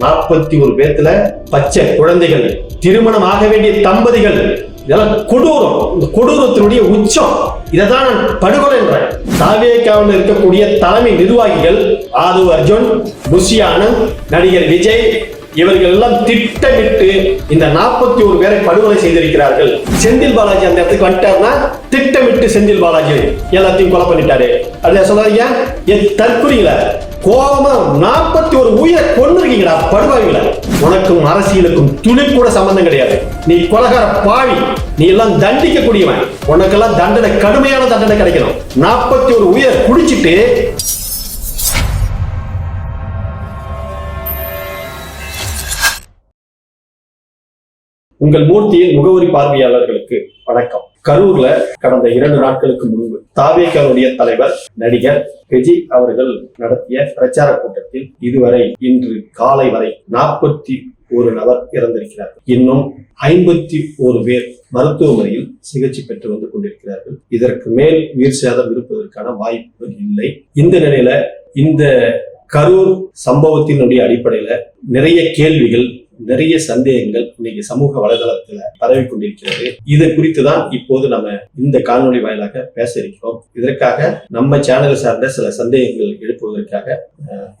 நாற்பத்தி ஒரு பேர்த்துல பச்சை குழந்தைகள் திருமணம் ஆக வேண்டிய தம்பதிகள் இதெல்லாம் கொடூரம். இந்த கொடூரத்தினுடைய உச்சம். இதைதான் நான் படுகொலை என்றேன். தாவேக்காவில் இருக்கக்கூடிய தலைமை நிர்வாகிகள் ஆது அர்ஜுன் புஷி ஆனந்த் நடிகர் விஜய் இவர்கள் எல்லாம் திட்டமிட்டு இந்த நாற்பத்தி ஒரு பேரை படுகொலை செய்திருக்கிறார்கள். செந்தில் பாலாஜி அந்த இடத்துக்கு வந்துட்டாருன்னா திட்டமிட்டு செந்தில் பாலாஜி எல்லாத்தையும் கொலை பண்ணிட்டாரு. அப்படியா சொல்லாதீங்க. என் தற்கொலையில கோபமா நாற்பத்தி ஒரு உயிரை கொண்டிருக்கீங்களா படுவாங்களா உனக்கும் அரசியலுக்கும் துளி கூட சம்பந்தம் கிடையாது. நீ கொலகார பாவி. நீ எல்லாம் தண்டிக்க கூடியவன் உனக்கெல்லாம் தண்டனை கடுமையான தண்டனை கிடைக்கணும். நாற்பத்தி ஒரு உயிரை குடிச்சிட்டு உங்கள் மூர்த்தியின் முகவரி பார்வையாளர்களுக்கு வணக்கம். கரூர்ல கடந்த இரண்டு நாட்களுக்கு முன்பு தாவேக்காவுடைய தலைவர் நடிகர் விஜய் அவர்கள் நடத்திய பிரச்சார கூட்டத்தில் இதுவரை இன்று காலை வரை நாற்பத்தி ஒரு நபர் இறந்திருக்கிறார் இன்னும் ஐம்பத்தி ஒரு பேர் மருத்துவமனையில் சிகிச்சை பெற்று வந்து கொண்டிருக்கிறார்கள். இதற்கு மேல் உயிர் சேதம் இருப்பதற்கான வாய்ப்பு இல்லை. இந்த நிலையில இந்த கரூர் சம்பவத்தினுடைய அடிப்படையில நிறைய கேள்விகள் நிறைய சந்தேகங்கள் இன்னைக்கு சமூக வலைதளத்துல பரவி கொண்டிருக்கிறது. இது குறித்து தான் இப்போது நம்ம இந்த காணொலி வாயிலாக பேச இருக்கிறோம். இதற்காக நம்ம சேனல் சார்ந்த சில சந்தேகங்கள் எழுப்புவதற்காக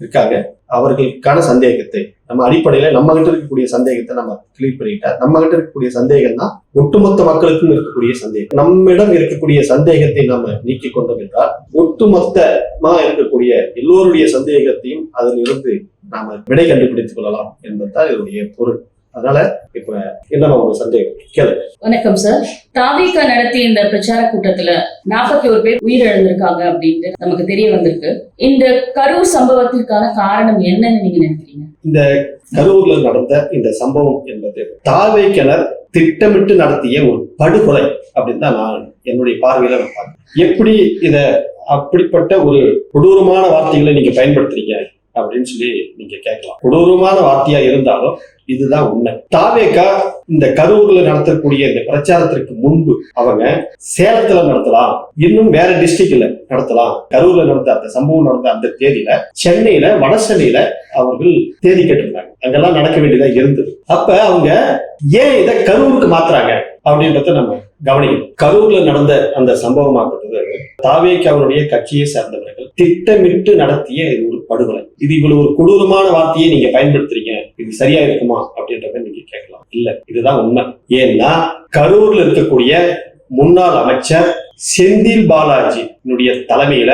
இருக்காங்க. அவர்களுக்கான சந்தேகத்தை நம்ம அடிப்படையில நம்ம கிட்ட இருக்கக்கூடிய சந்தேகத்தை நம்ம கிளியர் பண்ணிட்டா நம்ம கிட்ட இருக்கக்கூடிய சந்தேகம் தான் ஒட்டுமொத்த மக்களுக்கும் இருக்கக்கூடிய சந்தேகம். நம்மிடம் இருக்கக்கூடிய சந்தேகத்தை நம்ம நீக்கி கொண்டோம் என்றால் ஒட்டுமொத்தமா இருக்கக்கூடிய எல்லோருடைய சந்தேகத்தையும் அதிலிருந்து நாம விடை கண்டுபிடித்துக் கொள்ளலாம் என்பதுதான் இதனுடைய பொருள். அதனால இப்ப என்ன உங்க சந்தேகம்? கேளு வணக்கம் சார் தாவிக நடத்திய இந்த பிரச்சார கூட்டத்துல நாற்பத்தி ஒரு பேர் உயிரிழந்திருக்காங்க அப்படின்ட்டு நமக்கு தெரிய வந்திருக்கு. இந்த கரூர் சம்பவத்திற்கான காரணம் என்னன்னு நீங்க நினைக்கிறீங்க? இந்த கரூர்ல நடந்த இந்த சம்பவம் என்பது தாவை கிணர் திட்டமிட்டு நடத்திய ஒரு படுகொலை அப்படின்னு தான் நான் என்னுடைய பார்வையில எப்படி இத அப்படிப்பட்ட ஒரு கொடூரமான வார்த்தைகளை நீங்க பயன்படுத்துறீங்க? அப்படின்னு சொல்லி நீங்க கேட்கலாம். கொடூரமான வார்த்தையா இருந்தாலும் இதுதான் உண்மை. தாவேக்கா இந்த கரூர்ல நடத்தக்கூடிய இந்த பிரச்சாரத்திற்கு முன்பு அவங்க சேலத்துல நடத்தலாம். இன்னும் வேற டிஸ்ட்ரிக்ட்ல நடத்தலாம். கரூர்ல நடந்த அந்த சம்பவம் நடந்த அந்த தேதியில சென்னையில வட சென்னையில அவர்கள் தேதி கேட்டிருந்தாங்க. அங்கெல்லாம் நடக்க வேண்டியதா இருந்தது. அப்ப அவங்க ஏன் இதை கரூருக்கு மாத்துறாங்க அப்படின்றத நம்ம கவனிக்கணும் கரூர்ல நடந்த அந்த சம்பவமாகப்பட்டது தாவேக்கு அவருடைய கட்சியை சார்ந்தவர்கள் திட்டமிட்டு நடத்திய இது ஒரு படுகொலை. இது இவ்வளவு ஒரு கொடூரமான வார்த்தையை நீங்க பயன்படுத்துறீங்க. இது சரியா இருக்குமா? அப்படின்றத நீங்க கேட்கலாம். இல்ல இதுதான் உண்மை. ஏன்னா கரூர்ல இருக்கக்கூடிய முன்னாள் அமைச்சர் செந்தில் பாலாஜியினுடைய தலைமையில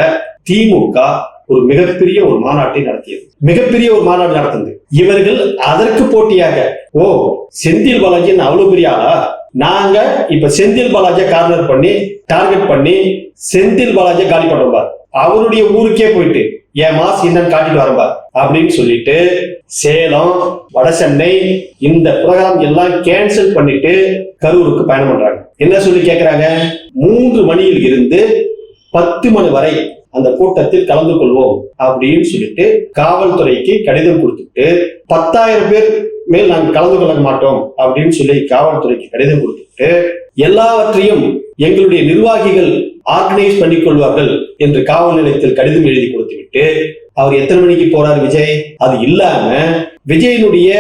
திமுக ஒரு மிகப்பெரிய ஒரு மாநாட்டை நடத்தியது. மிகப்பெரிய ஒரு மாநாடு நடந்தது இவர்கள் அதற்கு போட்டியாக ஓ செந்தில் பாலாஜி அவ்வளவு பெரிய ஆளா? நாங்க இப்ப செந்தில் பாலாஜியை கார்னர் பண்ணி டார்கெட் பண்ணி செந்தில் பாலாஜியை காலி பண்ணுவா அவருடைய ஊருக்கே போயிட்டு என் மாஸ் என்னன்னு காட்டிட்டு வரம்பா அப்படின்னு சொல்லிட்டு சேலம் வடசென்னை இந்த ப்ரோக்ராம் எல்லாம் கேன்சல் பண்ணிட்டு கரூருக்கு பயணம் பண்றாங்க. என்ன சொல்லி கேக்குறாங்க? மூன்று மணியில் இருந்து பத்து மணி வரை அந்த கூட்டத்தில் கலந்து கொள்வோம் அப்படின்னு சொல்லிட்டு காவல்துறைக்கு கடிதம் கொடுத்துட்டு பத்தாயிரம் பேர் மேல் நாங்கள் கலந்து கொள்ள மாட்டோம் அப்படின்னு சொல்லி காவல்துறைக்கு கடிதம் கொடுத்துட்டு எல்லாவற்றையும் எங்களுடைய நிர்வாகிகள் ஆர்கனைஸ் பண்ணி கொள்வார்கள் என்று காவல் நிலையத்தில் கடிதம் எழுதி கொடுத்து விட்டு அவர் எத்தனை மணிக்கு போறார் விஜய்? அது இல்லாம விஜயனுடைய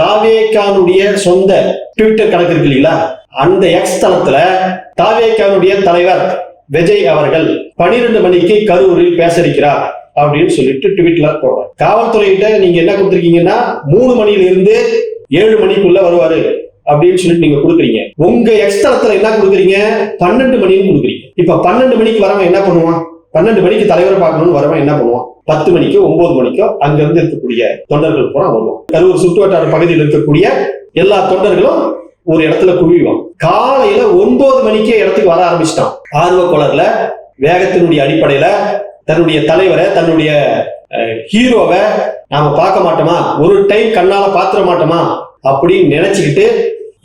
தாவேக்கானுடைய சொந்த ட்விட்டர் கணக்கு இருக்கு இல்லைங்களா? அந்த எக்ஸ் தளத்துல தாவேக்கானுடைய தலைவர் விஜய் அவர்கள் பனிரெண்டு மணிக்கு கரூரில் பேச இருக்கிறார். அப்படின்னு சொல்லிட்டு ட்வீட்ல போடுறாங்க. காவல்துறையிட்ட நீங்க என்ன கொடுத்துருக்கீங்கன்னா மூணு மணியில இருந்து ஏழு மணிக்குள்ள வருவாரு அப்படின்னு சொல்லிட்டு நீங்க கொடுக்குறீங்க. உங்க எக்ஸ்தலத்துல என்ன கொடுக்குறீங்க? பன்னெண்டு மணின்னு கொடுக்குறீங்க. இப்ப பன்னெண்டு மணிக்கு வரவன் என்ன பண்ணுவான்? பன்னெண்டு மணிக்கு தலைவரை பார்க்கணும்னு வரவன் என்ன பண்ணுவான்? பத்து மணிக்கோ ஒன்பது மணிக்கோ அங்க இருந்து இருக்கக்கூடிய தொண்டர்கள் பூரா வருவான். கரூர் சுற்றுவட்டார பகுதியில் இருக்கக்கூடிய எல்லா தொண்டர்களும் ஒரு இடத்துல குவிவான். காலையில ஒன்பது மணிக்கே இடத்துக்கு வர ஆரம்பிச்சிட்டான். ஆர்வ கொலர்ல வேகத்தினுடைய அடிப்படையில தன்னுடைய தலைவரை தன்னுடைய ஹீரோவை நாம பார்க்க மாட்டோமா? ஒரு டைம் கண்ணால பாத்திர மாட்டோமா? அப்படின்னு நினைச்சுக்கிட்டு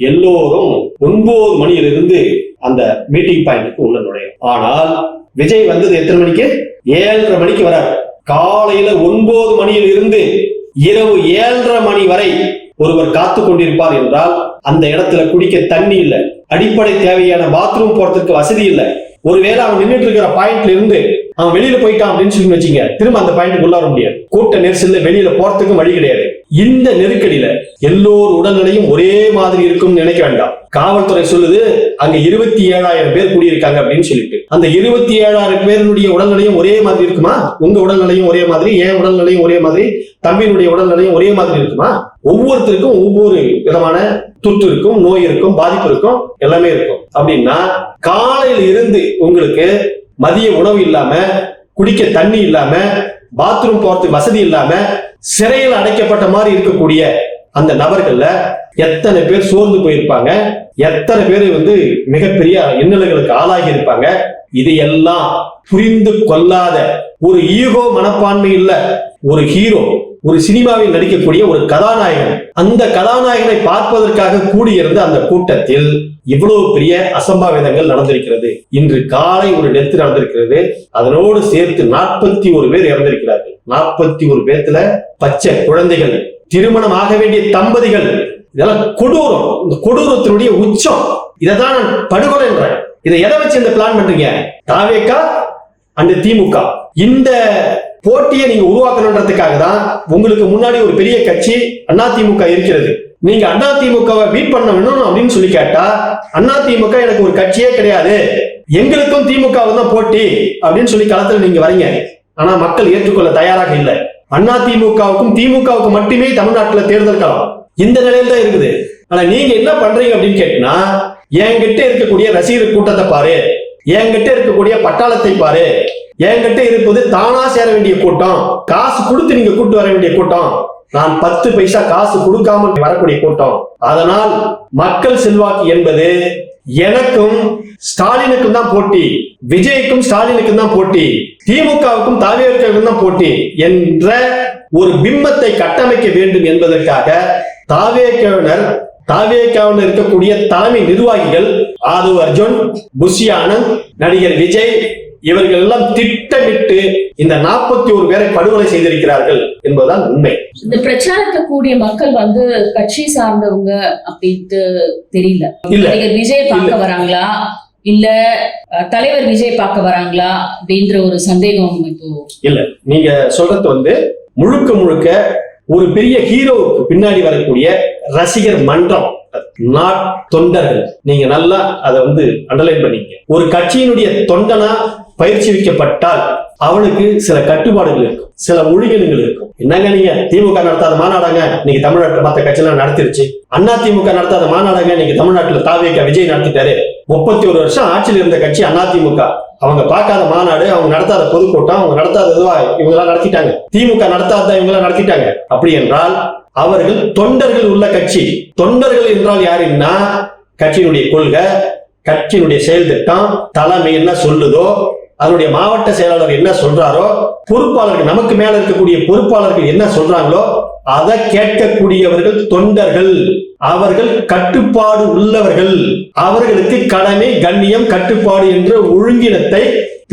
எல்லோரும் ஒன்பது மணியிலிருந்து அந்த மீட்டிங் பாயிண்ட்டுக்கு உள்ள நுழையும். ஆனால் விஜய் வந்தது எத்தனை மணிக்கு? ஏழரை மணிக்கு வரார். காலையில ஒன்பது மணியில் இருந்து இரவு ஏழரை மணி வரை ஒருவர் காத்து கொண்டிருப்பார் என்றால் அந்த இடத்துல குடிக்க தண்ணி இல்லை. அடிப்படை தேவையான பாத்ரூம் போறதுக்கு வசதி இல்லை. ஒருவேளை அவன் நின்றுட்டு இருக்கிற பாயிண்ட்ல இருந்து அவன் வெளியில போயிட்டான் அப்படின்னு சொல்லி வச்சுங்க திரும்ப அந்த பாயிண்ட் உள்ளார முடியாது. கூட்ட நெரிசல்ல வெளியில போறதுக்கும் வழி கிடையாது. இந்த நெருக்கடியில எல்லோர் உடல்நிலையும் ஒரே மாதிரி இருக்கும்னு நினைக்க வேண்டாம். காவல்துறை சொல்லுது அங்க இருபத்தி ஏழாயிரம் பேர் கூடியிருக்காங்க அப்படின்னு சொல்லிட்டு. அந்த இருபத்தி ஏழாயிரம் பேருடைய உடல்நிலையும் ஒரே மாதிரி இருக்குமா? உங்க உடல்நிலையும் ஒரே மாதிரி என் உடல்நிலையும் ஒரே மாதிரி தம்பியினுடைய உடல்நிலையும் ஒரே மாதிரி இருக்குமா? ஒவ்வொருத்தருக்கும் ஒவ்வொரு விதமான தொற்று இருக்கும் நோய் இருக்கும் பாதிப்பு இருக்கும் எல்லாமே இருக்கும். அப்படின்னா காலையில இருந்து உங்களுக்கு மதிய உணவு இல்லாம குடிக்க தண்ணி இல்லாம பாத்ரூம் போறதுக்கு வசதி இல்லாம சிறையில் அடைக்கப்பட்ட மாதிரி இருக்கக்கூடிய அந்த நபர்கள்ல எத்தனை பேர் சோர்ந்து போயிருப்பாங்க எத்தனை பேர் வந்து மிகப்பெரிய இன்னல்களுக்கு ஆளாகி இருப்பாங்க இதையெல்லாம் புரிந்து கொள்ளாத ஒரு ஈகோ மனப்பான்மை இல்ல ஒரு ஹீரோ ஒரு சினிமாவில் நடிக்கக்கூடிய ஒரு கதாநாயகன். அந்த கதாநாயகனை பார்ப்பதற்காக கூடியிருந்த அந்த கூட்டத்தில் இவ்வளவு பெரிய அசம்பாவிதங்கள் நடந்திருக்கிறது? இன்று காலை ஒரு டெத் நடந்திருக்கிறது. அதனோடு சேர்த்து நாற்பத்தி ஒரு பேர் இறந்திருக்கிறார்கள். நாற்பத்தி ஒரு பேர்த்துல பச்சை குழந்தைகள் திருமணம் ஆக வேண்டிய தம்பதிகள் இதெல்லாம் கொடூரம். இந்த கொடூரத்தினுடைய உச்சம். இதைதான் நான் படுகொலை என்றேன். இதை எதை வச்சு இந்த பிளான் பண்றீங்க? தாவேக்கா? அண்ட் திமுக. இந்த போட்டியை நீங்க உருவாக்கணுன்றதுக்காக தான் உங்களுக்கு முன்னாடி ஒரு பெரிய கட்சி அதிமுக இருக்கிறது. நீங்க திமுகவை பீட் பண்ண வேணும் அப்படின்னு சொல்லி கேட்டா திமுக எனக்கு ஒரு கட்சியே கிடையாது. எங்களுக்கும் திமுகவுக்கு தான் போட்டி அப்படின்னு சொல்லி களத்துல நீங்க வரீங்க. ஆனா மக்கள் ஏற்றுக்கொள்ள தயாராக இல்லை. அண்ணா திமுகவுக்கும் மட்டுமே தமிழ்நாட்டுல தேர்தல் காலம் இந்த நிலையில தான் இருக்குது. ஆனா நீங்க என்ன பண்றீங்க அப்படின்னு கேட்டீங்கன்னா என்கிட்ட இருக்கக்கூடிய ரசிகர் கூட்டத்தை பாரு. என்கிட்ட இருக்கக்கூடிய பட்டாளத்தை பாரு. என்கிட்ட இருப்பது தானா சேர வேண்டிய கூட்டம். காசு கொடுத்து நீங்க கூட்டு வர வேண்டிய கூட்டம். நான் பத்து பைசா காசு கொடுக்காமல் வரக்கூடிய கூட்டம். அதனால் மக்கள் செல்வாக்கு என்பது எனக்கும் ஸ்டாலினுக்கும் தான் போட்டி விஜய்க்கும் ஸ்டாலினுக்கும் தான் போட்டி திமுகவுக்கும் தாவேற்கும் தான் போட்டி என்ற ஒரு பிம்பத்தை கட்டமைக்க வேண்டும் என்பதற்காக தாவேக்கவினர் தாவேக்காவில் இருக்கக்கூடிய தலைமை நிர்வாகிகள் ஆது அர்ஜுன் புஷி ஆனந்த் நடிகர் விஜய் இவர்கள் எல்லாம் திட்டமிட்டு இந்த நாற்பத்தி ஒரு பேரை படுகொலை செய்திருக்கிறார்கள் என்பதுதான் உண்மை. இந்த பிரச்சாரத்துல கூடிய மக்கள் வந்து கட்சி சார்ந்தவங்க அப்படின்ட்டு தெரியல. இல்ல. விஜய் பார்க்க வராங்களா? இல்ல தலைவர் விஜய் பார்க்க வராங்களா? அப்படின்ற ஒரு சந்தேகம் இப்போ நீங்க சொல்றது வந்து முழுக்க முழுக்க ஒரு பெரிய ஹீரோவுக்கு பின்னாடி வரக்கூடிய ரசிகர் மன்றம். நாட் தொண்டர்கள். நீங்க நல்லா அதை வந்து அண்டர்லைன் பண்ணீங்க ஒரு கட்சியினுடைய தொண்டனா பயிற்சி வைக்கப்பட்டால் அவனுக்கு சில கட்டுப்பாடுகள் இருக்கும் சில ஒழுங்கினங்கள் இருக்கும். என்னங்க நீங்க? திமுக நடத்தாத மாநாடங்க நீங்க தமிழ்நாட்டில் மற்ற கட்சியெல்லாம் நடத்திருச்சு. அண்ணா திமுக நடத்தாத மாநாடங்க நீங்க தமிழ்நாட்டுல தாவேக விஜய் நடத்திட்டாரு. முப்பத்தி ஒரு வருஷம் ஆட்சியில் இருந்த கட்சி அதிமுக அவங்க பார்க்காத மாநாடு அவங்க நடத்தாத பொதுக்கூட்டம் அவங்க நடத்தாத இதுவா இவங்களாம் நடத்திட்டாங்க. திமுக நடத்தாத இவங்க எல்லாம் நடத்திட்டாங்க. அப்படி என்றால் அவர்கள் தொண்டர்கள் உள்ள கட்சி. தொண்டர்கள் என்றால் யாருன்னா கட்சியினுடைய கொள்கை கட்சியினுடைய செயல் திட்டம் தலைமை என்ன சொல்லுதோ அதனுடைய மாவட்ட செயலாளர் என்ன சொல்றாரோ பொறுப்பாளர்கள் நமக்கு மேல இருக்கக்கூடிய பொறுப்பாளர்கள் என்ன சொல்றாங்களோ அதை கேட்கக்கூடியவர்கள் தொண்டர்கள். அவர்கள் கட்டுப்பாடு உள்ளவர்கள். அவர்களுக்கு கடமை கண்ணியம் கட்டுப்பாடு என்ற ஒழுங்கினத்தை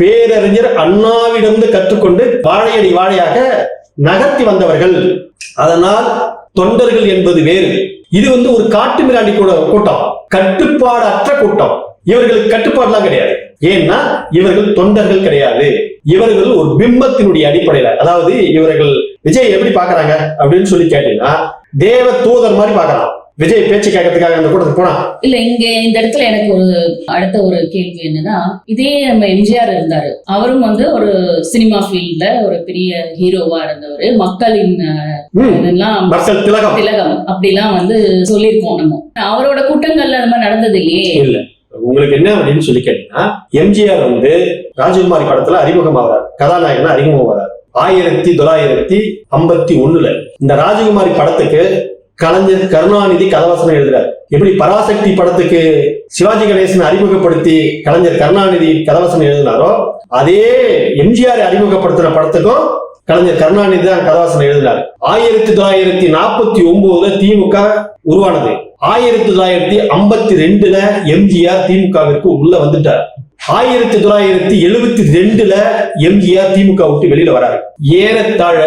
பேரறிஞர் அண்ணாவிடமிருந்து கற்றுக்கொண்டு வாழையடி வாழையாக நகர்த்தி வந்தவர்கள். அதனால் தொண்டர்கள் என்பது வேறு. இது வந்து ஒரு காட்டு மிராண்டி கூட கூட்டம். கட்டுப்பாடற்ற கூட்டம். இவர்களுக்கு கட்டுப்பாடுலாம் கிடையாது. ஏன்னா இவர்கள் தொண்டர்கள் கிடையாது. இவர்கள் ஒரு பிம்பத்தினுடைய அடிப்படையில அதாவது இவர்கள் விஜய் எப்படி பாக்குறாங்க அப்படின்னு சொல்லி கேட்டீங்கன்னா தேவ தூதர் மாதிரி பாக்குறான் விஜய் பேச்சு கேட்கறதுக்காக அந்த கூட்டத்துக்கு போனா. இல்ல இங்க இந்த இடத்துல எனக்கு ஒரு அடுத்த ஒரு கேள்வி என்னன்னா இதே நம்ம எம்ஜிஆர் இருந்தாரு. அவரும் வந்து ஒரு சினிமா ஃபீல்ட்ல ஒரு பெரிய ஹீரோவா இருந்தவர். மக்களின் திலகம். திலகம். அப்படிலாம் வந்து சொல்லியிருக்கோம் நம்ம. அவரோட கூட்டங்கள்ல அந்த மாதிரி நடந்தது இல்லையே. உங்களுக்கு என்ன அப்படின்னு சொல்லி கேட்டீங்கன்னா எம்ஜிஆர் வந்து ராஜகுமாரி படத்துல அறிமுகமாகிறார் கதாநாயகனா அறிமுகமாகிறார் ஆயிரத்தி தொள்ளாயிரத்தி ஐம்பத்தி ஒண்ணுல இந்த ராஜகுமாரி படத்துக்கு கலைஞர் கருணாநிதி கதவசனம் எழுதுறார். எப்படி பராசக்தி படத்துக்கு சிவாஜி கணேசன் அறிமுகப்படுத்தி கலைஞர் கருணாநிதி கதவசனம் எழுதினாரோ அதே எம்ஜிஆர் அறிமுகப்படுத்தின படத்துக்கும் கலைஞர் கருணாநிதி தான் கதவாசனம் எழுதினார். ஆயிரத்தி தொள்ளாயிரத்தி நாற்பத்தி ஒன்பதுல திமுக உருவானது. ஆயிரத்தி தொள்ளாயிரத்தி ஐம்பத்தி ரெண்டுல எம்ஜிஆர் திமுகவிற்கு உள்ள வந்துட்டார். ஆயிரத்தி தொள்ளாயிரத்தி எழுபத்தி ரெண்டுல எம்ஜிஆர் திமுக விட்டு வெளியில வராரு. ஏறத்தாழ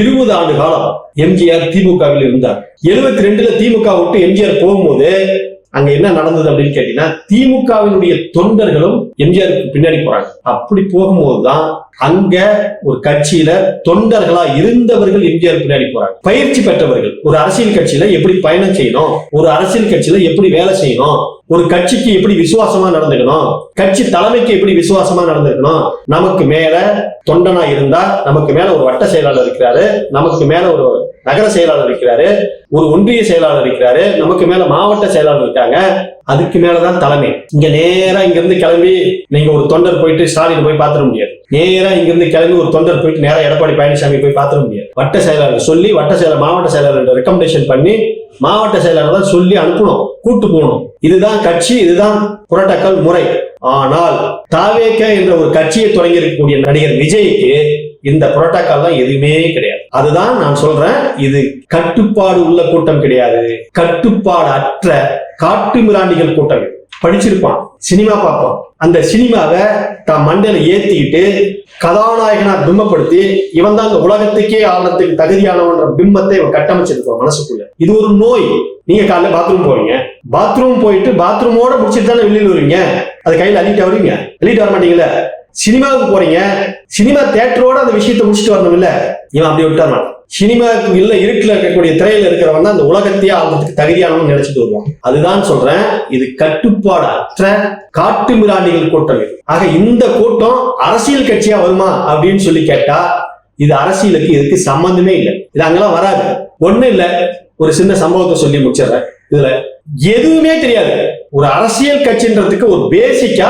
இருபது ஆண்டு காலம் எம்ஜிஆர் திமுகவில் இருந்தார். எழுபத்தி ரெண்டுல திமுக விட்டு எம்ஜிஆர் போகும்போது அங்க என்ன நடந்தது அப்படின்னு கேட்டீங்கன்னா திமுகவினுடைய தொண்டர்களும் எம்ஜிஆருக்கு பின்னாடி போறாங்க. அப்படி போகும்போதுதான் அங்க ஒரு கட்சியில தொண்டர்களா இருந்தவர்கள் எம்ஜிஆர் பின்னாடி போறாங்க. பயிற்சி பெற்றவர்கள். ஒரு அரசியல் கட்சியில எப்படி பயணம் செய்யணும்? ஒரு அரசியல் கட்சியில எப்படி வேலை செய்யணும்? ஒரு கட்சிக்கு எப்படி விசுவாசமா நடந்துக்கணும்? கட்சி தலைமைக்கு எப்படி விசுவாசமா நடந்துக்கணும்? நமக்கு மேல தொண்டனா இருந்தா நமக்கு மேல ஒரு வட்ட செயலாளர் இருக்கிறாரு. நமக்கு மேல ஒரு நகர செயலாளர் இருக்கிறாரு. ஒரு ஒன்றிய செயலாளர் இருக்கிறாரு. நமக்கு மேல மாவட்ட செயலாளர் இருக்காங்க. அதுக்கு மேலதான் தலைமை. இங்க நேரா இங்க இருந்து கிளம்பி நீங்க ஒரு தொண்டர் போயிட்டு ஸ்டாலின் போய் பாத்துட முடியாது. நேரா இங்க இருந்து கிளம்பி ஒரு தொண்டர் போயிட்டு நேரா எடப்பாடி பழனிசாமி போய் பாத்துட முடியாது. வட்ட செயலாளர் சொல்லி வட்ட செயலர் மாவட்ட செயலாளர் ரெக்கமெண்டேஷன் பண்ணி மாவட்ட செயலாளர் தான் சொல்லி அனுப்பணும். கூட்டு போகணும். இதுதான் கட்சி இதுதான் புரட்டக்கல் முறை. ஆனால் தாவேக்க என்ற ஒரு கட்சியை தொடங்கி இருக்கக்கூடிய நடிகர் விஜய்க்கு இந்த புரோட்டோக்கால்லாம் எதுவுமே கிடையாது. அதுதான் நான் சொல்றேன். இது கட்டுப்பாடு உள்ள கூட்டம் கிடையாது. கட்டுப்பாடு அற்ற காட்டு மிராண்டிகள் கூட்டம் படிச்சிருப்பான் சினிமா பார்ப்பான். அந்த சினிமாவை தான் மண்டையில ஏத்திக்கிட்டு கதாநாயகனா பிம்பப்படுத்தி இவன் தான் இந்த உலகத்துக்கே ஆளுறதுக்கு தகுதியானவன்ற பிம்பத்தை இவன் கட்டமைச்சிருப்பான் மனசுக்குள்ள. இது ஒரு நோய். நீங்க காலைல பாத்ரூம் போவீங்க. பாத்ரூம் போயிட்டு பாத்ரூமோட முடிச்சிட்டு தானே வெளியில் வருவீங்க? அது கையில அள்ளிட்டு வருவீங்க. அள்ளிட்டு வர மாட்டீங்கல்ல? சினிமாவுக்கு போறீங்க. சினிமா தியேட்டரோட அந்த விஷயத்தை முடிச்சுட்டு வரணும் இல்ல இவன் அப்படி விட்டார் மாட்டான் சினிமாவுக்கு இல்ல இருட்டில் இருக்கக்கூடிய திரையில இருக்கிறவன் அந்த உலகத்தையே ஆளுறதுக்கு தகுதியானவன் நினைச்சிட்டு வருவான். அதுதான் சொல்றேன் இது கட்டுப்பாடு அற்ற காட்டு மிராண்டிகள் கூட்டம். ஆக இந்த கூட்டம் அரசியல் கட்சியா வருமா அப்படின்னு சொல்லி கேட்டா இது அரசியலுக்கு இதுக்கு சம்பந்தமே இல்லை. இது அங்கெல்லாம் வராது. ஒண்ணு இல்ல ஒரு சின்ன சம்பவத்தை சொல்லி முடிச்சிடுறேன். இதுல எதுவுமே தெரியாது. ஒரு அரசியல் கட்சின்றதுக்கு ஒரு பேசிக்கா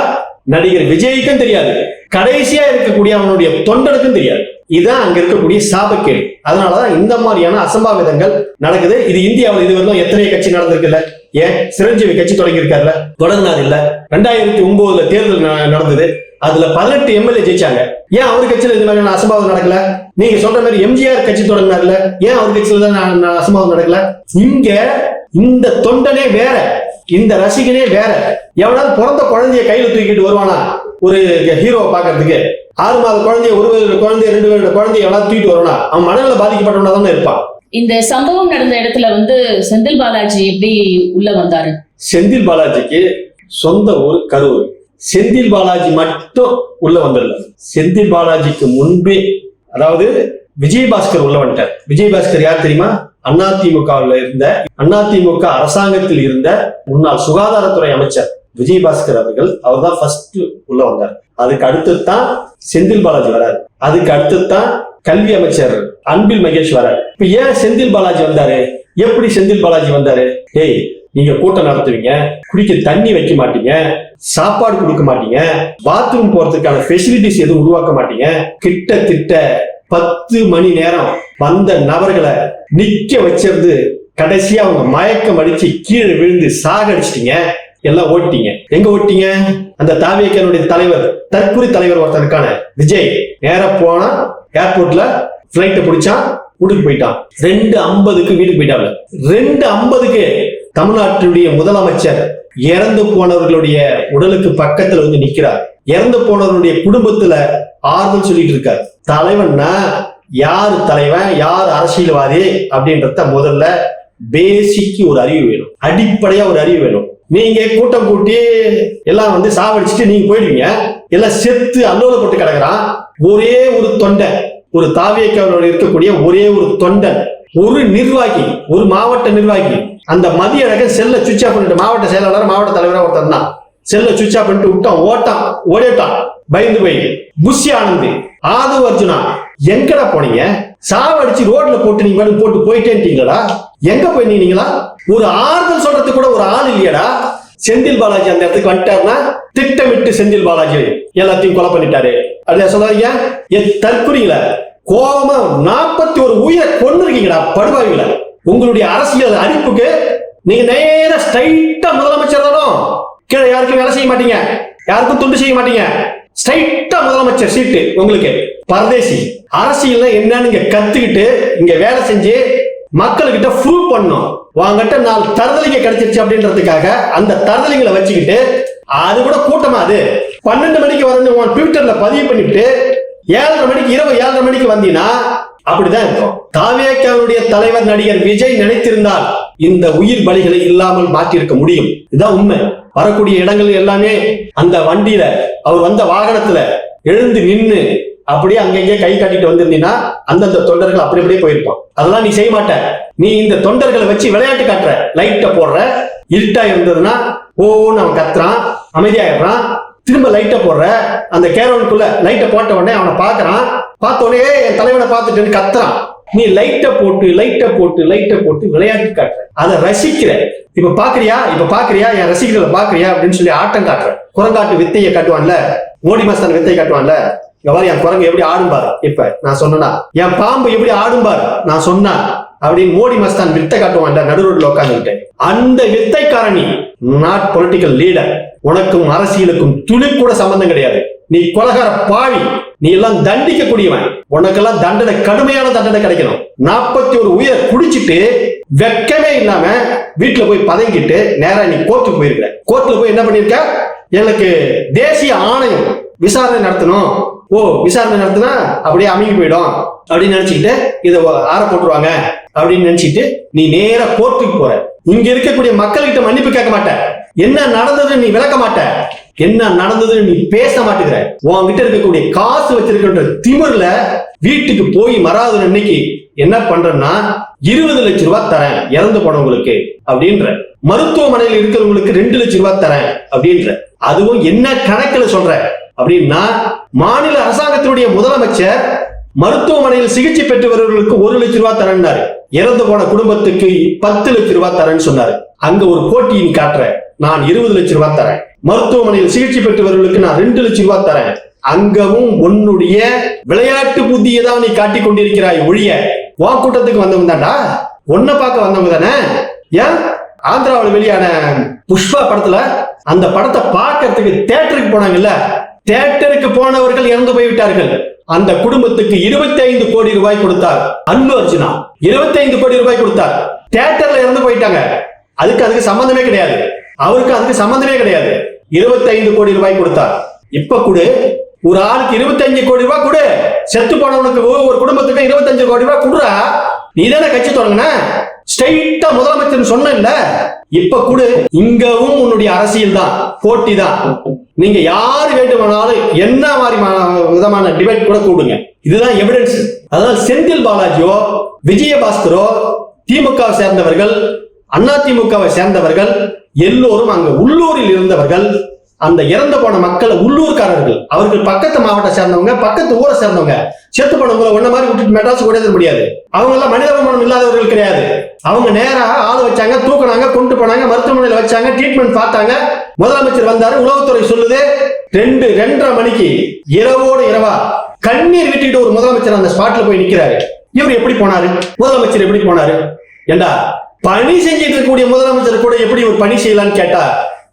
நடிகர் விஜய்க்கும் தெரியாது. கடைசியா இருக்கக்கூடிய அவனுடைய தொண்டனுக்கும் தெரியாது. இதுதான் அங்க இருக்கக்கூடிய சாபக்கேடு. அதனாலதான் இந்த மாதிரியான அசம்பாவிதங்கள் நடக்குது. இது இந்தியாவில் இதுவரைக்கும் எத்தனை கட்சி நடந்திருக்குல்ல? ஏன்? சிரஞ்சீவி கட்சி தொடங்கி இருக்காருல தொடங்கினார் இல்ல? ரெண்டாயிரத்தி ஒன்பதுல தேர்தல் ந- நடந்தது. அதுல பதினெட்டு எம்எல்ஏ ஜெயிச்சாங்க. ஏன் அவர் கட்சியில இது மாதிரியான அசம்பாவம் நடக்கல? நீங்க சொல்ற மாதிரி எம்ஜிஆர் கட்சி தொடங்கினார்ல ஏன் அவர் கட்சியில தான் அசம்பாவம் நடக்கல? இங்க இந்த தொண்டனே வேற. இந்த ரசிகனே வேற. எவனாவது பிறந்த குழந்தைய கையில தூக்கிட்டு வருவானா? ஒரு ஹீரோவை பாக்குறதுக்கு ஆறு மாத குழந்தைய ஒரு வருட குழந்தைய ரெண்டு வருட குழந்தைய எவனாவது தூக்கிட்டு வருவானா? அவன் மனநல பாதிக்கப்பட்டவனா தானே இருப்பான். இந்த சம்பவம் நடந்த இடத்துல வந்து செந்தில் பாலாஜி எப்படி உள்ள வந்தாரு? செந்தில் பாலாஜிக்கு சொந்த ஊர் கரூர் செந்தில் பாலாஜி மட்டும் உள்ள வந்துடல செந்தில் பாலாஜிக்கு முன்பே அதாவது விஜயபாஸ்கர் உள்ள வந்துட்டார். விஜயபாஸ்கர் யார் தெரியுமா? அதிமுகவில் இருந்த அதிமுக அரசாங்கத்தில் இருந்த முன்னாள் சுகாதாரத்துறை அமைச்சர் விஜயபாஸ்கர் அவர்கள் அவர் தான் ஃபர்ஸ்ட் உள்ள வந்தார். அதுக்கு அடுத்து தான் செந்தில் பாலாஜி வராரு. அதுக்கு அடுத்து தான் கல்வி அமைச்சர் அன்பில் மகேஷ் வராரு. இப்ப ஏன் செந்தில் பாலாஜி வந்தாரு? எப்படி செந்தில் பாலாஜி வந்தாரு? ஏய் நீங்க கூட்டம் நடத்துவீங்க குடிக்க தண்ணி வைக்க மாட்டீங்க சாப்பாடு கொடுக்க மாட்டீங்க பாத்ரூம் போறதுக்கான ஃபெசிலிட்டிஸ் எதுவும் உருவாக்க மாட்டீங்க கிட்ட திட்ட பத்து மணி நேரம் வந்த நபர்களை நிக்க வச்சிருந்து கடைசியா அவங்க மயக்கம் அடிச்சு கீழே விழுந்து சாகடிச்சிட்டீங்க. எல்லாம் ஓட்டிங்க எங்க ஓட்டிங்க அந்த தாவியக்கனுடைய தலைவர் தற்கொலை தலைவர் ஒருத்தனுக்கான விஜய். நேர போனா ஏர்போர்ட்ல பிளைட்டை பிடிச்சான் வீட்டுக்கு போயிட்டான். ரெண்டு ஐம்பதுக்கு வீட்டுக்கு போயிட்டாங்க ரெண்டு ஐம்பதுக்கு தமிழ்நாட்டினுடைய முதலமைச்சர் இறந்து போனவர்களுடைய உடலுக்கு பக்கத்துல வந்து நிக்கிறார். இறந்து போனவருடைய குடும்பத்துல ஆறுதல் சொல்லிட்டு இருக்கார். தலைவன்னா யார் தலைவன் யார் அரசியல்வாதி அப்படின்றத முதல்ல பேசிக்கு ஒரு அறிவு வேணும். அடிப்படையா ஒரு அறிவு வேணும். நீங்க கூட்டம் கூட்டி எல்லாம் வந்து சாவடிச்சுட்டு நீங்க போயிடுவீங்க. எல்லாம் செத்து அல்லோலப்பட்டு கிடக்குறான். ஒரே ஒரு தொண்டை ஒரு தாவியக்காவில் இருக்கக்கூடிய ஒரே ஒரு தொண்டன் ஒரு நிர்வாகி ஒரு மாவட்ட நிர்வாகி அந்த மதிய அழகன் செல்ல சுவிச் ஆஃப் பண்ணிட்டு மாவட்ட செயலாளர் மாவட்ட தலைவராக ஒருத்தன் தான். செல்ல சுவிட்ச் ஆஃப் பண்ணிட்டு விட்டான் ஓட்டான் ஓடிட்டான் பயந்து போய் புஷி ஆனந்த் ஆது அர்ஜுனா எங்கடா போனீங்க? சாவடிச்சு ரோட்ல போட்டு நீங்க மட்டும் போட்டு போயிட்டேன்ட்டீங்களா எங்க போய் நின்னீங்களா? ஒரு ஆறுதல் சொல்றதுக்கு கூட ஒரு ஆள் இல்லையடா. செந்தில் பாலாஜி அந்த இடத்துக்கு வந்துட்டாருன்னா திட்டமிட்டு செந்தில் பாலாஜி எல்லாத்தையும் கொலை பண்ணிட்டாரு. அப்படியா சொல்லாதீங்க. என் தற்குறியில கோபமா நாற்பத்தி ஒரு உயிரை கொண்டு இருக்கீங்கடா உங்களுடைய அரசியல் அறிப்புக்கு நீங்க நேர ஸ்ட்ரைட்டா முதலமைச்சர் தானோ கீழே யாருக்கும் வேலை செய்ய மாட்டீங்க. யாருக்கும் தொண்டு செய்ய மாட்டீங்க. ஸ்ட்ரைட்டா முதலமைச்சர் சீட்டு உங்களுக்கு. பரதேசி அரசியல்ல என்னன்னு இங்க கத்துக்கிட்டு இங்க வேலை செஞ்சு மக்கள்கிட்ட ப்ரூவ் பண்ணும் வாங்கிட்ட நாலு தரதலிங்க கிடைச்சிருச்சு அப்படின்றதுக்காக அந்த தரதலிங்களை வச்சுக்கிட்டு அது கூட கூட்டமா அது. பன்னெண்டு மணிக்கு வரணும் உன் ட்விட்டர்ல பதிவு பண்ணிட்டு ஏழரை மணிக்கு இரவு ஏழரை மணிக்கு வந்தீங்கன்னா அப்படிதான் இருக்கும். தாவேக்காவுடைய தலைவர் நடிகர் விஜய் நினைத்திருந்தால் இந்த உயிர் பலிகளை இல்லாமல் மாற்றியிருக்க முடியும். இதுதான் உண்மை. வரக்கூடிய இடங்கள் எல்லாமே அந்த வண்டியில அவர் வந்த வாகனத்துல எழுந்து நின்று அப்படியே அங்கங்கே கை காட்டிட்டு வந்திருந்தீங்கன்னா அந்தந்த தொண்டர்கள் அப்படி அப்படியே போயிருப்பான். அதெல்லாம் நீ செய்ய மாட்ட. நீ இந்த தொண்டர்களை வச்சு விளையாட்டு காட்டுற. லைட்டை போடுற. இருட்டா இருந்ததுன்னா ஓன்னு அவன் கத்துறான். அமைதியாயிடுறான் திரும்ப லைட்டை போடுற. அந்த கேரவனுக்குள்ள லைட்டை போட்ட உடனே அவனை பாக்குறான். பார்த்த உடனே என் தலைவனை பார்த்துட்டு கத்துறான். நீ லைட்டை போட்டு லைட்டை போட்டு லைட்டை போட்டு விளையாட்டு காட்டுற. அதை ரசிக்கிற. இப்ப பாக்குறியா? இப்ப பாக்குறியா? என் ரசிகர்களை பாக்குறியா? அப்படின்னு சொல்லி ஆட்டம் காட்டுறேன். குரங்காட்டு வித்தையை காட்டுவான்ல? மோடி மாஸ்தான் வித்தையை காட்டுவான்ல? இங்க பாரு என் குரங்கு எப்படி ஆடும்பாரு இப்ப நான் சொன்னா என் பாம்பு எப்படி ஆடும்பாரு நான் சொன்னா அப்படின்னு மோடி மஸ்தான் வித்தை காட்டுவான்ல நடுரோட்ல உட்காந்துக்கிட்டு அந்த வித்தைக்காரணி நாட் பொலிட்டிக்கல் லீடர் உனக்கும் அரசியலுக்கும் துளி கூட சம்பந்தம் கிடையாது. நீ கொலகார பாவி. நீ எல்லாம் தண்டிக்க கூடியவன் உனக்கெல்லாம் தண்டனை கடுமையான தண்டனை கிடைக்கணும். நாற்பத்தி ஒரு உயர் குடிச்சிட்டு வெக்கமே இல்லாம வீட்டுல போய் பதங்கிட்டு நேரா நீ கோர்ட்டுக்கு போயிருக்க கோர்ட்ல போய் என்ன பண்ணிருக்க? எனக்கு தேசிய ஆணையம் விசாரணை நடத்தணும். ஓ விசாரணை நடத்தினா அப்படியே அமுங்கி போயிடும் அப்படின்னு நினைச்சுக்கிட்டு இதை ஆற போட்டுருவாங்க அப்படின்னு நினைச்சிட்டு நீ நேர கோர்ட்டுக்கு போற. இங்க இருக்கக்கூடிய மக்கள்கிட்ட மன்னிப்பு கேட்க மாட்ட. என்ன நடந்ததுன்னு நீ விளக்க மாட்ட. என்ன நடந்ததுன்னு நீ பேச மாட்டேங்கிற உன்கிட்ட இருக்கக்கூடிய காசு வச்சிருக்கின்ற திமிர்ல வீட்டுக்கு போய் மறாத அன்னைக்கு என்ன பண்றேன்னா இருபது லட்சம் ரூபாய் தரேன் இறந்து போனவங்களுக்கு அப்படின்ற. மருத்துவமனையில் இருக்கிறவங்களுக்கு ரெண்டு லட்சம் ரூபாய் தரேன் அப்படின்ற. அதுவும் என்ன கணக்குல சொல்ற? அப்படின்னா மாநில அரசாங்கத்தினுடைய முதலமைச்சர் மருத்துவமனையில் சிகிச்சை பெற்று வருவர்களுக்கு ஒரு லட்சம் ரூபாய் தரேன்னாரு. இறந்து போன குடும்பத்துக்கு பத்து லட்சம் ரூபாய் தரேன்னு சொன்னாரு. அங்க ஒரு போட்டியின் காட்டுற நான் இருபது லட்சம் ரூபாய் தரேன். மருத்துவமனையில் சிகிச்சை பெற்று வருவர்களுக்கு நான் ரெண்டு லட்சம் ரூபாய் தரேன். அங்கவும் உன்னுடைய விளையாட்டு புத்தியை தான் நீ காட்டிக் கொண்டிருக்கிறாய் ஒழிய உன் கூட்டத்துக்கு வந்தவங்க தான்டா. உன்னை பார்க்க வந்தவங்க தானே? ஏன்? ஆந்திராவில் வெளியான புஷ்பா படத்துல அந்த படத்தை பார்க்கறதுக்கு தேட்டருக்கு போனாங்கல்ல? தேட்டருக்கு போனவர்கள் இறந்து போய்விட்டார்கள். அந்த குடும்பத்துக்கு 25 கோடி ரூபாய் கொடுத்தார் அன்பு அர்ஜுனா. 25 கோடி ரூபாய் கொடுத்தார். தேட்டர்ல இறந்து போயிட்டாங்க. அதுக்கு அதுக்கு சம்பந்தமே கிடையாது. அவருக்கு அதுக்கு சம்பந்தமே கிடையாது. 25 கோடி ரூபாய் கொடுத்தார். இப்ப கூட ஒரு ஆளுக்கு 25 கோடி ரூபாய் கொடு. செத்து போனவனுக்கு ஒரு குடும்பத்துக்கு 25 கோடி ரூபாய் கொடுறா. நீ தானே கட்சி தொடங்கின? ஸ்ட்ரைட்டா முதலமைச்சர் சொன்ன இப்ப கூட. இங்கவும் உன்னுடைய அரசியல் தான் போட்டி தான். நீங்க யாரு வேண்டுமானாலும் என்ன மாதிரி விதமான டிபேட் கூட கூடுங்க. இதுதான் எவிடன்ஸ் அதாவது செந்தில் பாலாஜியோ விஜயபாஸ்கரோ திமுக சேர்ந்தவர்கள் அண்ணா திமுகவை சேர்ந்தவர்கள் எல்லோரும் அங்க உள்ளூரில் இருந்தவர்கள் அந்த இறந்து போன மக்கள் உள்ளூர்காரர்கள் அவர்கள் பக்கத்து மாவட்டம் சேர்ந்தவங்க பக்கத்து ஊரை சேர்ந்தவங்க செத்து போனவங்களை ஒன்ன மாதிரி விட்டுட்டு மெட்ராஸ் கூட முடியாது. அவங்க எல்லாம் மனிதாபிமானம் இல்லாதவர்கள் கிடையாது. அவங்க நேரா ஆள் வச்சாங்க தூக்குனாங்க கொண்டு போனாங்க மருத்துவமனையில் வச்சாங்க ட்ரீட்மெண்ட் பார்த்தாங்க. முதலமைச்சர் வந்தாரு உளவுத்துறை சொல்லுது ரெண்டு ரெண்டரை மணிக்கு இரவோடு இரவா கண்ணீர் விட்டுட்டு ஒரு முதலமைச்சர் அந்த ஸ்பாட்ல போய் நிக்கிறாரு. இவர் எப்படி போனாரு? முதலமைச்சர் எப்படி போனாரு? ஏண்டா பணி செஞ்சிட்டு இருக்கக்கூடிய முதலமைச்சர் கூட எப்படி ஒரு பணி செய்யலாம்னு கேட்டா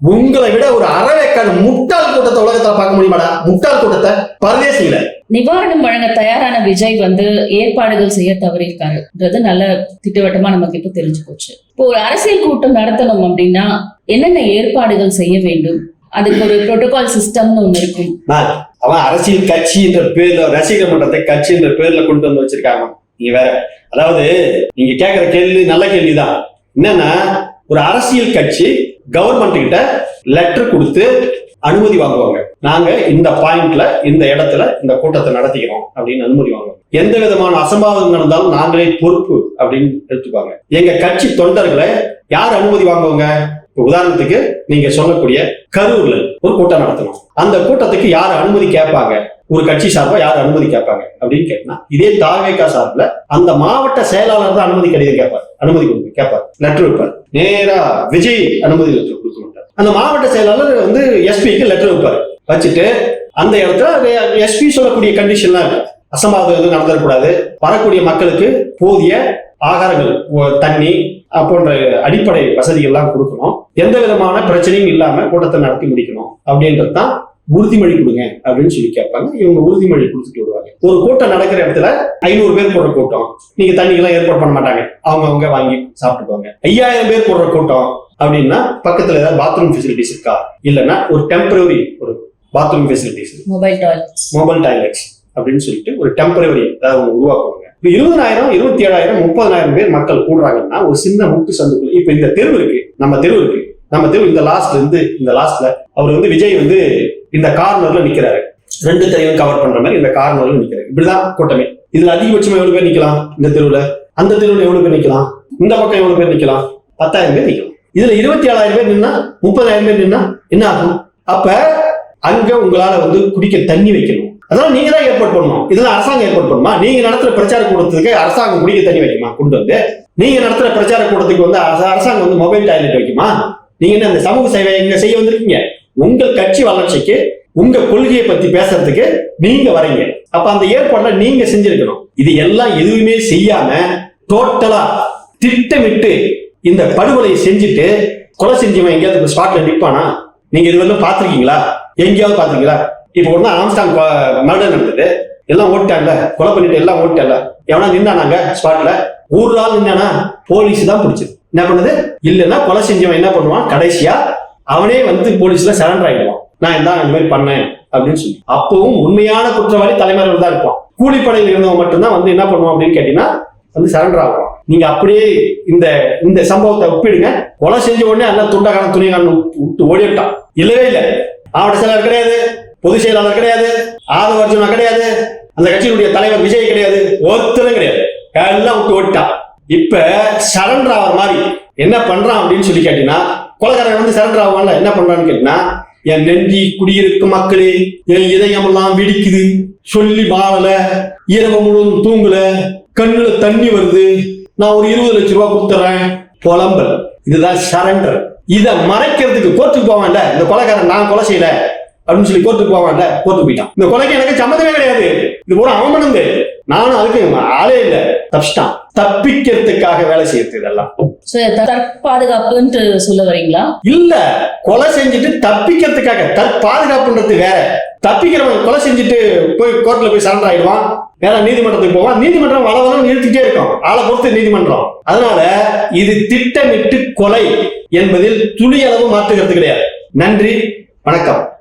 உங்களை விட ஒரு அறவேக்காடு முட்டாள் கூட்டத்தை உலகத்துல பார்க்க முடியுமாடா? முட்டாள் கூட்டத்தை பரதேசியில. நிவாரணம் வழங்க தயாரான விஜய் வந்து ஏற்பாடுகள் செய்ய தவறியிருக்காருன்றது நல்ல திட்டவட்டமா நமக்கு இப்போ தெரிஞ்சு போச்சு. இப்போ ஒரு அரசியல் கூட்டம் நடத்தணும் அப்படின்னா என்னென்ன ஏற்பாடுகள் செய்ய வேண்டும்? அதுக்கு ஒரு புரோட்டோகால் சிஸ்டம்னு ஒண்ணு இருக்கும். அவன் அரசியல் கட்சி என்ற பேர்ல ரசிகர் மன்றத்தை கட்சி என்ற பேர்ல கொண்டு வந்து வச்சிருக்காங்க. நீங்க வேற. அதாவது நீங்க கேக்குற கேள்வி நல்ல கேள்விதான். என்னன்னா ஒரு அரசியல் கட்சி கவர்மெண்ட் கிட்ட லெட்டர் கொடுத்து அனுமதி வாங்குவாங்க. நாங்க இந்த பாயிண்ட்ல இந்த இடத்துல இந்த கூட்டத்தை நடத்திக்கிறோம் அப்படின்னு அனுமதி வாங்குவாங்க. எந்த விதமான அசம்பாவிதம் நடந்தாலும் நாங்களே பொறுப்பு அப்படின்னு எடுத்துப்பாங்க. எங்க கட்சி தொண்டர்களை யார் அனுமதி வாங்குவாங்க? உதாரணத்துக்கு நீங்க சொல்லக்கூடிய கரூர்ல ஒரு கூட்டம் நடத்தணும். அந்த கூட்டத்துக்கு யார் அனுமதி கேட்பாங்க? ஒரு கட்சி சார்பா யார் அனுமதி கேட்பாங்க? அப்படின்னு கேட்டா இதே தாவேகா சார்பில் அந்த மாவட்ட செயலாளர் தான் அனுமதி கடிதம் கேட்பார்? அனுமதி கொடுக்க கேட்பார். லெட்டர் வைப்பார் நேரா விஜய் அனுமதி லெட்டர் கொடுக்க மாட்டார் அந்த மாவட்ட செயலாளர் வந்து எஸ்பிக்கு லெட்டர் வைப்பார். வச்சுட்டு அந்த இடத்துல எஸ்பி சொல்லக்கூடிய கண்டிஷன்லாம் இருக்கு அசம்பாவிதம் எதுவும் நடந்துடக்கூடாது. வரக்கூடிய மக்களுக்கு போதிய ஆகாரங்கள் தண்ணி போன்ற அடிப்படை வசதிகள்லாம் கொடுக்கணும். எந்த விதமான பிரச்சனையும் இல்லாம கூட்டத்தை நடத்தி முடிக்கணும். அப்படின்றது தான் உறுதிமொழி கொடுங்க அப்படின்னு சொல்லி கேட்பாங்க. இவங்க உறுதிமொழி கொடுத்துட்டு வருவாங்க. ஒரு கூட்டம் நடக்கிற இடத்துல ஐநூறு பேர் போடுற கூட்டம். நீங்க தண்ணி எல்லாம் ஏற்பாடு பண்ண மாட்டாங்க. அவங்க அவங்க வாங்கி சாப்பிட்டுக்குவாங்க. ஐயாயிரம் பேர் போடுற கூட்டம் அப்படின்னா பக்கத்துல ஏதாவது பாத்ரூம் ஃபெசிலிட்டிஸ் இருக்கா? இல்லைன்னா ஒரு டெம்பரரி ஒரு bathroom facilities mobile toilets mobile toilets அப்படின்னு சொல்லிட்டு ஒரு டெம்பரரி ஒண்ணு உருவாக்குவாங்க. இப்போ இருபதாயிரம் இருபத்தி ஏழாயிரம் முப்பதாயிரம் பேர் மக்கள் கூடுறாங்கன்னா ஒரு சின்ன முட்டு சந்துக்குள்ள இப்போ இந்த தெருவு இருக்கு நம்ம தெருவு இருக்கு. நம்ம தெருவு இந்த லாஸ்ட்ல இருந்து இந்த லாஸ்ட்ல அவர் வந்து விஜய் வந்து இந்த கார்னர்ல நிக்கிறாரு. ரெண்டு தெருவையும் கவர் பண்ற மாதிரி இந்த கார்னர்ல நிக்கிறாரு. இப்படிதான் கூட்டமே. இதுல அதிகபட்சமா எவ்வளவு பேர் நிக்கலாம்? இந்த தெருவுல. அந்த தெருவுல எவ்வளவு பேர் நிக்கலாம்? இந்த பக்கம் எவ்வளவு பேர் நிக்கலாம்? பத்தாயிரம் பேர் நிக்கலாம். இதுல இருபத்தி ஏழாயிரம் பேர் நின்னா முப்பதாயிரம் பேர் நின்னா என்ன ஆகும்? அப்ப அங்க உங்களால வந்து குடிக்க தண்ணி வைக்கணும். அதெல்லாம் நீங்க தான் ஏற்பாடு பண்ணணும். இதெல்லாம் அரசாங்கம் ஏற்பாடு பண்ணுமா? நீங்க நடத்துற பிரச்சார கூட்டத்துக்கு அரசாங்கம் குடிக்க தண்ணி வைக்குமா? கொண்டு வந்து. நீங்க நடத்துற பிரச்சார கூட்டத்துக்கு வந்து அரசாங்கம் வந்து மொபைல் டாய்லெட் வைக்குமா? நீங்க என்ன அந்த சமூக சேவை எங்க செய்ய வந்திருக்கீங்க? உங்கள் கட்சி வளர்ச்சிக்கு உங்க கொள்கையை பத்தி பேசுறதுக்கு நீங்க வரீங்க. அப்ப அந்த ஏற்பாடுல நீங்க செஞ்சிருக்கணும். இது எல்லாம் எதுவுமே செய்யாம டோட்டலா திட்டமிட்டு இந்த படுகொலையை செஞ்சுட்டு கொலை செஞ்சவன் எங்கேயாவது ஸ்பாட்ல நிற்பானா நீங்க இது வரலும் பாத்திருக்கீங்களா எங்கேயாவது பாத்தீங்களா இப்ப ஒண்ணு ஆம்ஸ்டாங் மர்டர் நடந்தது. எல்லாம் ஓட்டாங்கல்ல கொலை பண்ணிட்டு எல்லாம் ஓட்டாங்கல்ல எவனா நின்னானாங்க? ஸ்பாட்ல ஊர் ஆள் நின்னானா போலீஸ் தான் பிடிச்சது. என்ன பண்ணுது? இல்லைன்னா கொலை செஞ்சவன் என்ன பண்ணுவான்? கடைசியா அவனே வந்து போலீஸ்ல சரண்டர் ஆகிடுவான் நான் தான் இந்த மாதிரி பண்ணேன் அப்படின்னு சொல்லி. அப்பவும் உண்மையான குற்றவாளி தலைமறைவில் தான் இருப்பான். கூலிப்படையில் இருந்தவன் மட்டும்தான் வந்து என்ன பண்ணுவான் அப்படின்னு கேட்டீங்கன்னா வந்து சரண்டர் ஆகும் நீங்க அப்படியே இந்த இந்த சம்பவத்தை ஒப்பிடுங்க. கொலை செஞ்ச உடனே எல்லாம் துண்டகான துணிகாரன் விட்டு ஓடிட்டான் இல்லவே இல்லை. மாவட்ட செயலாளர் கிடையாது பொதுச் செயலாளர் கிடையாது ஆதவ அர்ஜுனா கிடையாது அந்த கட்சியினுடைய தலைவர் விஜய் கிடையாது ஒருத்தரும் கிடையாது. எல்லாம் விட்டு ஓட்டான் இப்ப சரண்டர் ஆகிற மாதிரி என்ன பண்றான் அப்படின்னு சொல்லி கேட்டீங்கன்னா கொலகாரன் வந்து சரண்டர் ஆகுவான்ல என்ன பண்றான்னு கேட்டீங்கன்னா என் நெஞ்சி குடியிருக்கும் மக்களே என் இதயமெல்லாம் வெடிக்குது. சொல்லி வாழல இரவு முழுவதும் தூங்கல கண்ணுல தண்ணி வருது. நான் ஒரு இருபது லட்ச ரூபாய் கொடுத்துறேன். புலம்பல். இதுதான் சரண்டர். இதை மறைக்கிறதுக்கு கோர்ட்டுக்கு போவான்ல இந்த கொலைக்காரன் நான் கொலை செய்யல அப்படின்னு சொல்லி கோர்ட்டுக்கு போவான்ல கோர்ட்டுக்கு போயிட்டான். இந்த கொலைக்கு எனக்கு சம்மந்தமே கிடையாது. இது ஒரு அவன் நானும் அதுக்கு ஆளே இல்ல. தப்பிச்சிட்டான். தப்பிக்கிறதுக்காக வேலை செய்யறது இதெல்லாம். தற்பாதுகாப்புன்ட்டு சொல்ல வரீங்களா? இல்ல. கொலை செஞ்சுட்டு தப்பிக்கிறதுக்காக. தற்பாதுகாப்புன்றது வேற. தப்பிக்கிறவன் கொலை செஞ்சுட்டு போய் கோர்ட்ல போய் சரண்டர் ஆயிடுவான். வேற நீதிமன்றத்துக்கு போவான். நீதிமன்றம் வளவலம் நிறுத்திட்டே இருக்கும். ஆளை பொறுத்து நீதிமன்றம். அதனால இது திட்டமிட்டு கொலை என்பதில் துளி அளவு மாற்றுகிறது கிடையாது. நன்றி. வணக்கம்.